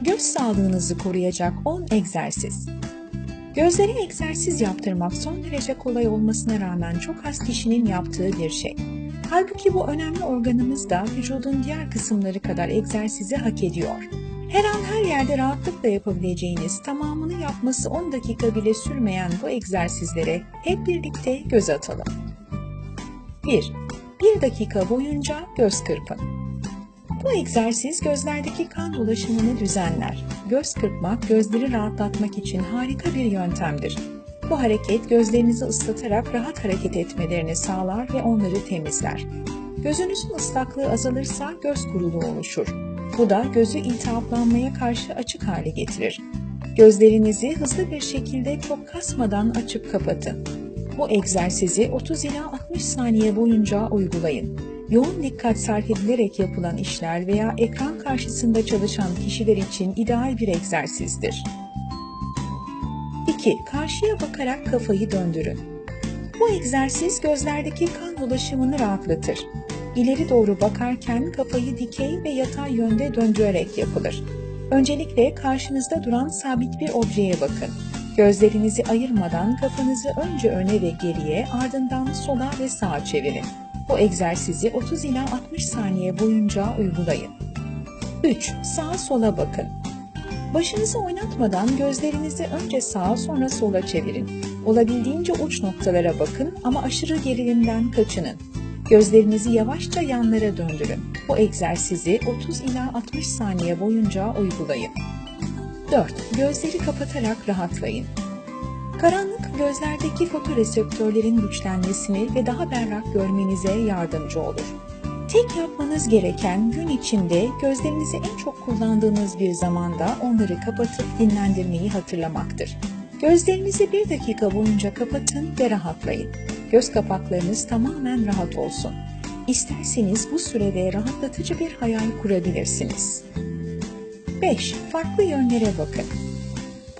Göz sağlığınızı koruyacak 10 egzersiz. Gözlere egzersiz yaptırmak son derece kolay olmasına rağmen çok az kişinin yaptığı bir şey. Halbuki bu önemli organımız da vücudun diğer kısımları kadar egzersizi hak ediyor. Her an her yerde rahatlıkla yapabileceğiniz, tamamını yapması 10 dakika bile sürmeyen bu egzersizlere hep birlikte göz atalım. 1. 1 dakika boyunca göz kırpın. Bu egzersiz gözlerdeki kan dolaşımını düzenler. Göz kırpmak, gözleri rahatlatmak için harika bir yöntemdir. Bu hareket gözlerinizi ıslatarak rahat hareket etmelerini sağlar ve onları temizler. Gözünüzün ıslaklığı azalırsa göz kuruluğu oluşur. Bu da gözü iltihaplanmaya karşı açık hale getirir. Gözlerinizi hızlı bir şekilde çok kasmadan açıp kapatın. Bu egzersizi 30 ila 60 saniye boyunca uygulayın. Yoğun dikkat sarf edilerek yapılan işler veya ekran karşısında çalışan kişiler için ideal bir egzersizdir. 2. Karşıya bakarak kafayı döndürün. Bu egzersiz gözlerdeki kan dolaşımını rahatlatır. İleri doğru bakarken kafayı dikey ve yatay yönde döndürerek yapılır. Öncelikle karşınızda duran sabit bir objeye bakın. Gözlerinizi ayırmadan kafanızı önce öne ve geriye ardından sola ve sağa çevirin. Bu egzersizi 30 ila 60 saniye boyunca uygulayın. 3. Sağa sola bakın. Başınızı oynatmadan gözlerinizi önce sağa sonra sola çevirin. Olabildiğince uç noktalara bakın ama aşırı gerilimden kaçının. Gözlerinizi yavaşça yanlara döndürün. Bu egzersizi 30 ila 60 saniye boyunca uygulayın. 4. Gözleri kapatarak rahatlayın. Karanlık gözlerdeki fotoreseptörlerin güçlenmesini ve daha berrak görmenize yardımcı olur. Tek yapmanız gereken gün içinde gözlerinizi en çok kullandığınız bir zamanda onları kapatıp dinlendirmeyi hatırlamaktır. Gözlerinizi bir dakika boyunca kapatın ve rahatlayın. Göz kapaklarınız tamamen rahat olsun. İsterseniz bu sürede rahatlatıcı bir hayal kurabilirsiniz. 5. Farklı yönlere bakın.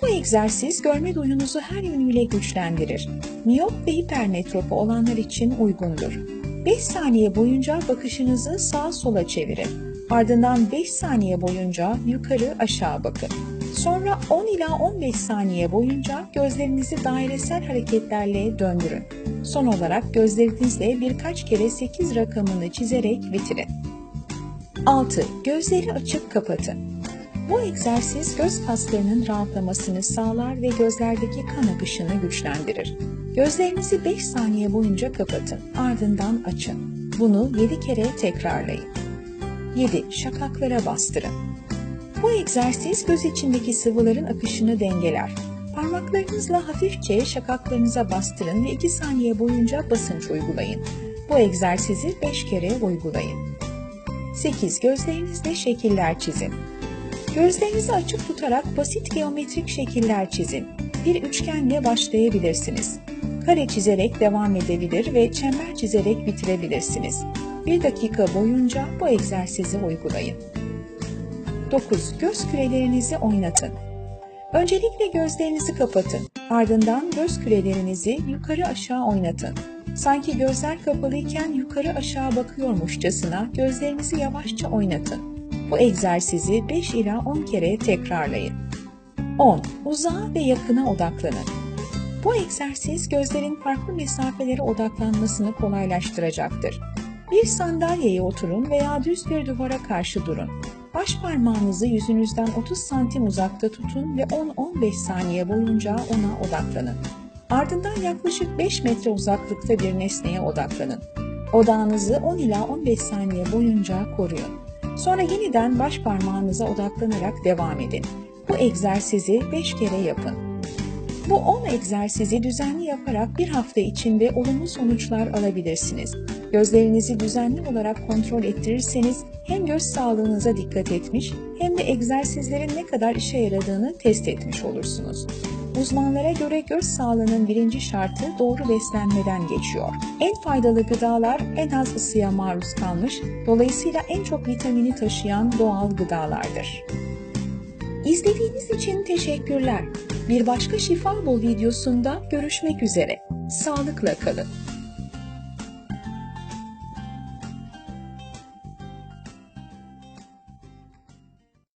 Bu egzersiz görme duyunuzu her yönüyle güçlendirir. Miyop ve hipermetropu olanlar için uygundur. 5 saniye boyunca bakışınızı sağa sola çevirin. Ardından 5 saniye boyunca yukarı aşağı bakın. Sonra 10 ila 15 saniye boyunca gözlerinizi dairesel hareketlerle döndürün. Son olarak gözlerinizle birkaç kere 8 rakamını çizerek bitirin. 6. Gözleri açıp kapatın. Bu egzersiz göz kaslarının rahatlamasını sağlar ve gözlerdeki kan akışını güçlendirir. Gözlerinizi 5 saniye boyunca kapatın, ardından açın. Bunu 7 kere tekrarlayın. 7. Şakaklara bastırın. Bu egzersiz göz içindeki sıvıların akışını dengeler. Parmaklarınızla hafifçe şakaklarınıza bastırın ve 2 saniye boyunca basınç uygulayın. Bu egzersizi 5 kere uygulayın. 8. Gözlerinizle şekiller çizin. Gözlerinizi açık tutarak basit geometrik şekiller çizin. Bir üçgenle başlayabilirsiniz. Kare çizerek devam edebilir ve çember çizerek bitirebilirsiniz. Bir dakika boyunca bu egzersizi uygulayın. 9. Göz kürelerinizi oynatın. Öncelikle gözlerinizi kapatın. Ardından göz kürelerinizi yukarı aşağı oynatın. Sanki gözler kapalıyken yukarı aşağı bakıyormuşçasına gözlerinizi yavaşça oynatın. Bu egzersizi 5 ila 10 kere tekrarlayın. 10. Uzağa ve yakına odaklanın. Bu egzersiz gözlerin farklı mesafelere odaklanmasını kolaylaştıracaktır. Bir sandalyeye oturun veya düz bir duvara karşı durun. Baş parmağınızı yüzünüzden 30 santim uzakta tutun ve 10-15 saniye boyunca ona odaklanın. Ardından yaklaşık 5 metre uzaklıkta bir nesneye odaklanın. Odağınızı 10 ila 15 saniye boyunca koruyun. Sonra yeniden baş parmağınıza odaklanarak devam edin. Bu egzersizi 5 kere yapın. Bu 10 egzersizi düzenli yaparak bir hafta içinde olumlu sonuçlar alabilirsiniz. Gözlerinizi düzenli olarak kontrol ettirirseniz hem göz sağlığınıza dikkat etmiş hem de egzersizlerin ne kadar işe yaradığını test etmiş olursunuz. Uzmanlara göre göz sağlığının birinci şartı doğru beslenmeden geçiyor. En faydalı gıdalar en az ısıya maruz kalmış, dolayısıyla en çok vitamini taşıyan doğal gıdalardır. İzlediğiniz için teşekkürler. Bir başka şifa bol videosunda görüşmek üzere. Sağlıkla kalın.